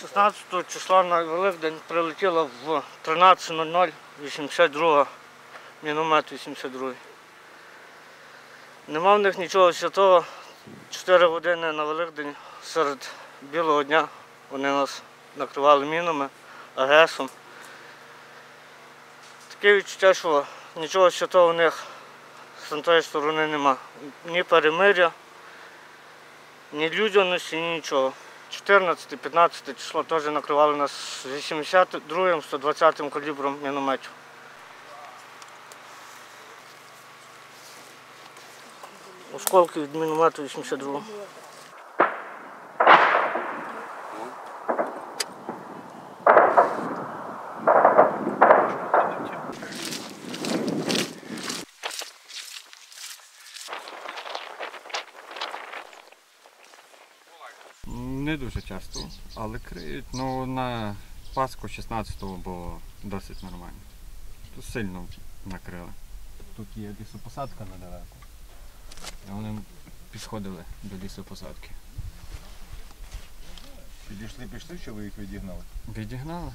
16 числа на Великдень прилетіла в 13.00 82 міномет 82. Нема в них нічого святого. 4 години на Великдень серед білого дня вони нас накривали мінами, агесом. Таке відчуття, що нічого святого у них з тої сторони нема. Ні перемиря, ні людяності, ні нічого. 14-15 число теж накривали нас 82-м, 120-м калібром мінометів. Осколки від міномету 82-го. Не дуже часто, але криють. Ну на Пасху 16-го було досить нормально. Тут сильно накрили. Тут є лісопосадка недалеко. І вони підходили до лісопосадки. Підійшли, пішли, чи ви їх відігнали? Відігнали.